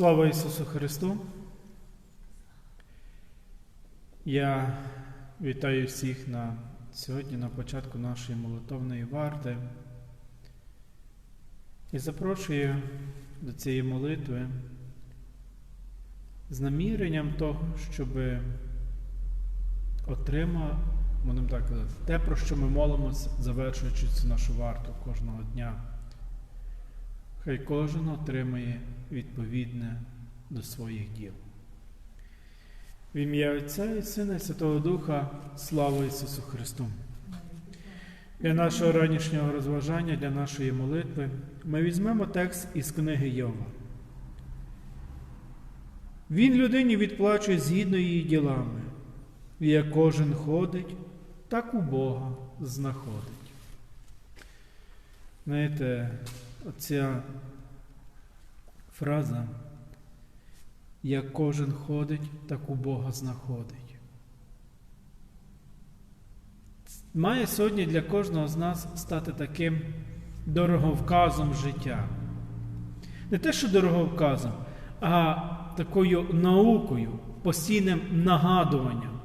Слава Ісусу Христу! Я вітаю всіх на сьогодні на початку нашої молитовної варти і запрошую до цієї молитви з наміренням того, щоб будемо так те, про що ми молимося, завершуючи цю нашу варту кожного дня. Хай кожен отримає відповідне до своїх діл. В ім'я Отця і Сина і Святого Духа, слава Ісусу Христу! Для нашого ранішнього розважання, для нашої молитви, ми візьмемо текст із книги Йова. Він людині відплачує згідно її ділами, і як кожен ходить, так у Бога знаходить. Знаєте, оця фраза, як кожен ходить, так у Бога знаходить. Має сьогодні для кожного з нас стати таким дороговказом життя. Не те, що дороговказом, а такою наукою, постійним нагадуванням.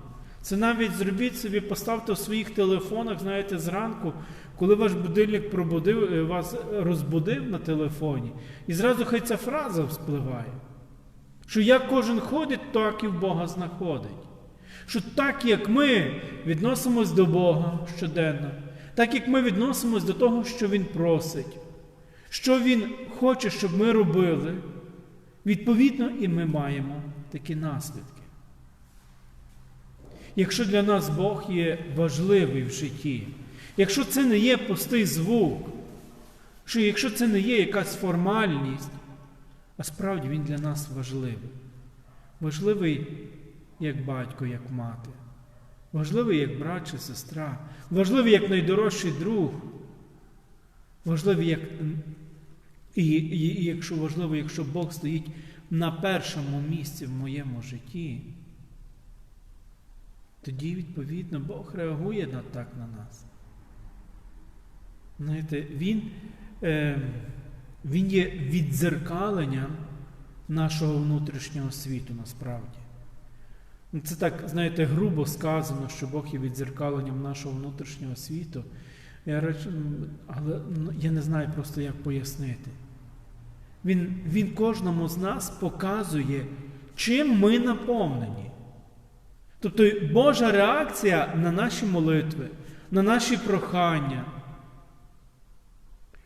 Це навіть зробіть собі, поставте в своїх телефонах, знаєте, зранку, коли ваш будильник пробудив, вас розбудив на телефоні, і зразу хай ця фраза вспливає. Що як кожен ходить, так і в Бога знаходить. Що так, як ми відносимось до Бога щоденно, так як ми відносимось до того, що Він просить, що Він хоче, щоб ми робили, відповідно, і ми маємо такі наслідки. Якщо для нас Бог є важливий в житті, якщо це не є пустий звук, що якщо це не є якась формальність, а справді Він для нас важливий. Важливий як батько, як мати, важливий як брат чи сестра, важливий як найдорожчий друг, важливий як і, і, і якщо важливо, якщо Бог стоїть на першому місці в моєму житті, тоді, відповідно, Бог реагує на так на нас. Знаєте, Він е, він є віддзеркаленням нашого внутрішнього світу насправді. Це так, знаєте, грубо сказано, що Бог є віддзеркаленням нашого внутрішнього світу. Я реч... Але я не знаю просто, як пояснити. Він, Він кожному з нас показує, чим ми наповнені. Тобто Божа реакція на наші молитви, на наші прохання,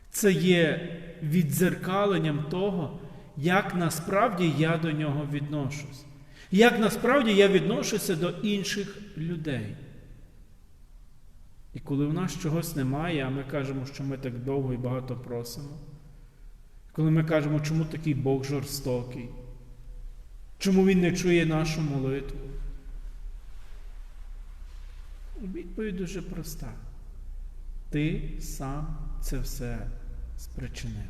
це є віддзеркаленням того, як насправді я до нього відношусь. Як насправді я відношуся до інших людей. І коли в нас чогось немає, а ми кажемо, що ми так довго і багато просимо, коли ми кажемо, чому такий Бог жорстокий, чому Він не чує нашу молитву, відповідь дуже проста. Ти сам це все спричинив.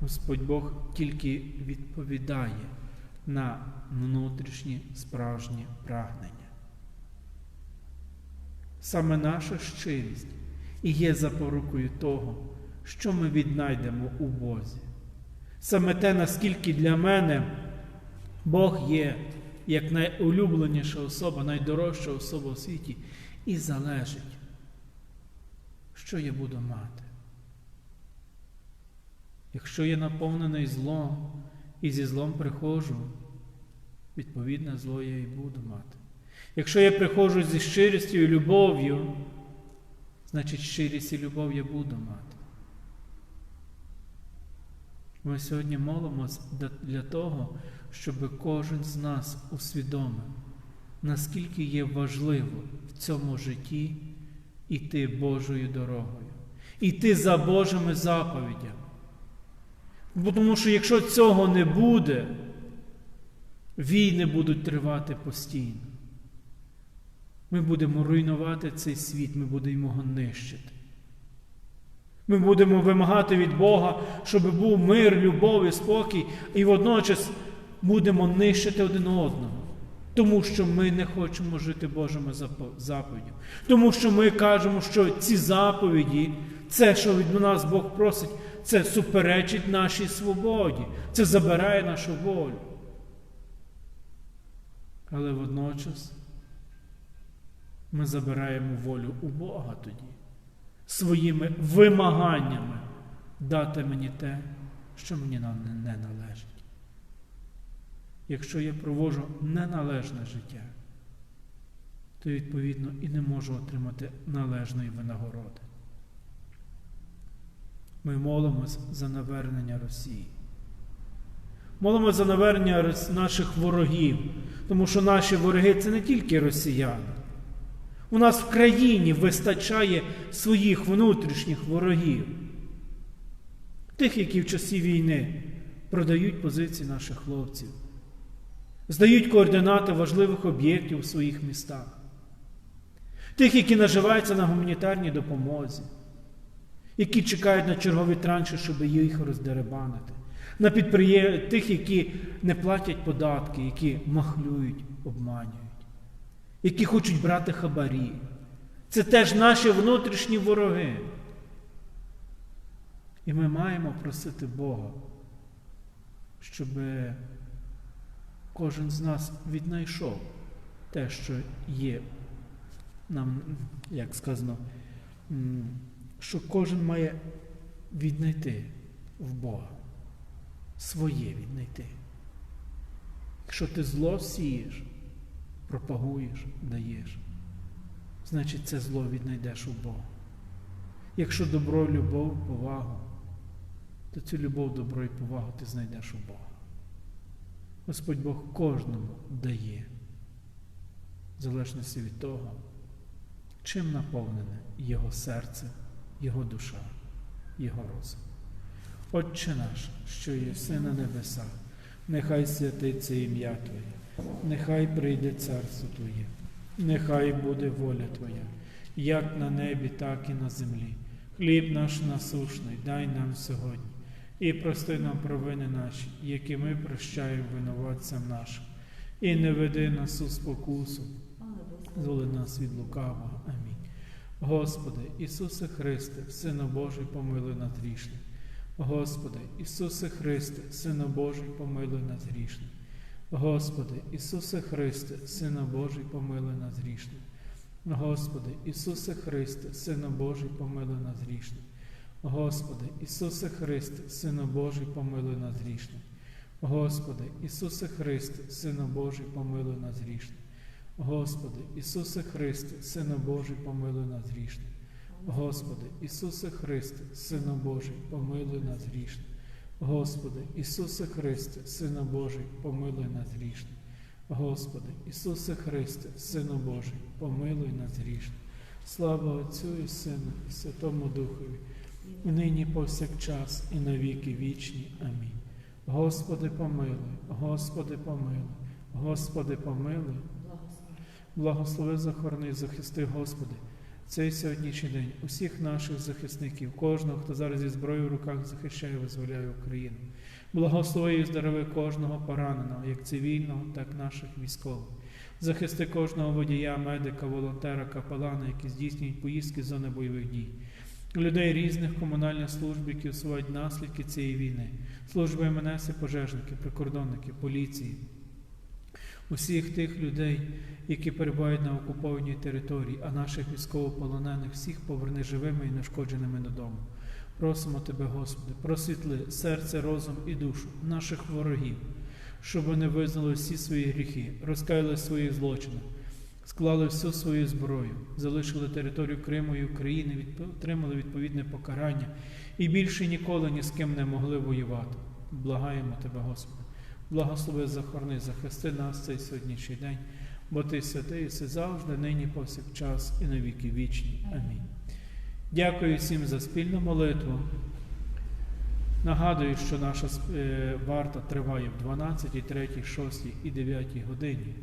Господь Бог тільки відповідає на внутрішні справжні прагнення. Саме наша щирість і є запорукою того, що ми віднайдемо у Бозі. Саме те, наскільки для мене Бог є як найулюбленіша особа, найдорожча особа у світі, і залежить, що я буду мати. Якщо я наповнений злом і зі злом приходжу, відповідне зло я і буду мати. Якщо я приходжу зі щирістю і любов'ю, значить щирість і любов я буду мати. Ми сьогодні молимося для того, щоб кожен з нас усвідомив, наскільки є важливо в цьому житті йти Божою дорогою, йти за Божими заповідями. Тому що якщо цього не буде, війни будуть тривати постійно. Ми будемо руйнувати цей світ, ми будемо його нищити. Ми будемо вимагати від Бога, щоб був мир, любов і спокій, і водночас будемо нищити один одного. Тому що ми не хочемо жити Божими заповідями. Тому що ми кажемо, що ці заповіді, це, що від нас Бог просить, це суперечить нашій свободі, це забирає нашу волю. Але водночас ми забираємо волю у Бога тоді, своїми вимаганнями дати мені те, що мені не належить. Якщо я проводжу неналежне життя, то відповідно і не можу отримати належної винагороди. Ми молимось за навернення Росії. Молимось за навернення наших ворогів, тому що наші вороги це не тільки росіяни. У нас в країні вистачає своїх внутрішніх ворогів, тих, які в часі війни продають позиції наших хлопців, здають координати важливих об'єктів у своїх містах, тих, які наживаються на гуманітарній допомозі, які чекають на чергові транші, щоб їх роздеребанити, на підприєм... тих, які не платять податки, які махлюють, обманюють які хочуть брати хабарі. Це теж наші внутрішні вороги. І ми маємо просити Бога, щоб кожен з нас віднайшов те, що є нам, як сказано, що кожен має віднайти в Бога, своє віднайти. Якщо ти зло сієш, пропагуєш, даєш, значить це зло віднайдеш у Бога. Якщо добро, любов, повагу, то цю любов, добро і повагу ти знайдеш у Бога. Господь Бог кожному дає, в залежності від того, чим наповнене Його серце, Його душа, Його розум. Отче наш, що є все на небесах, нехай святиться ім'я Твоє. Нехай прийде царство Твоє, нехай буде воля Твоя, як на небі, так і на землі. Хліб наш насушний, дай нам сьогодні, і прости нам провини наші, які ми прощаємо винуватцям нашим, і не веди нас у спокусу, зволи нас від лукавого. Амінь. Господи, Ісусе Христе, Сину Божий, помилуй нас грішних. Господи, Ісусе Христе, Сину Божий, помилуй нас грішних. Господи, Ісусе Христе, Сина Божий, помилуй нас грішних. Господи, Ісусе Христе, Сина Божий, помилуй нас грішних. Господи, Ісусе Христе, Сина Божий, помилуй нас грішних. Господи, Ісусе Христе, Сина Божий, помилуй нас грішних. Господи, Ісусе Христе, Сина Божий, помилуй нас грішних. Господи, Ісусе Христе, Сина Божий, помилуй нас грішних. Господи, Ісусе Христе, Сина Божий, помилуй нас грішних. Господи, Ісусе Христе, Сину Божий, помилуй нас грішних. Слава Отцю і Сину, і Святому Духові, нині повсякчас, і навіки вічні. Амінь. Господи, помилуй, Господи, помилуй, Господи, помилуй. Благослови захорони, захисти, Господи цей сьогоднішній день усіх наших захисників, кожного, хто зараз зі зброєю в руках захищає, визволяє Україну. Благослови і здорови кожного пораненого, як цивільного, так і наших військових. Захисти кожного водія, медика, волонтера, капелана, які здійснюють поїздки з зони бойових дій. Людей різних комунальних служб, які усувають наслідки цієї війни, служби МНС, пожежники, прикордонники, поліції, усіх тих людей, які перебувають на окупованій території, а наших військовополонених всіх поверни живими і нешкодженими додому. Просимо Тебе, Господи, просвітли серце, розум і душу наших ворогів, щоб вони визнали всі свої гріхи, розкаяли свої злочини, склали всю свою зброю, залишили територію Криму і України, отримали відповідне покарання і більше ніколи ні з ким не могли воювати. Благаємо Тебе, Господи. Благослови захорони, захисти нас цей сьогоднішній день, бо Ти святий, все завжди, нині, повсякчас, і на віки вічні. Амінь. Дякую всім за спільну молитву. Нагадую, що наша е, варта триває в 12, 3, 6 і 9 годині.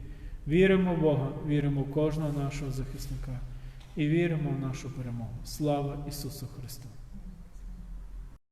Віримо в Бога, віримо в кожного нашого захисника і віримо в нашу перемогу. Слава Ісусу Христу!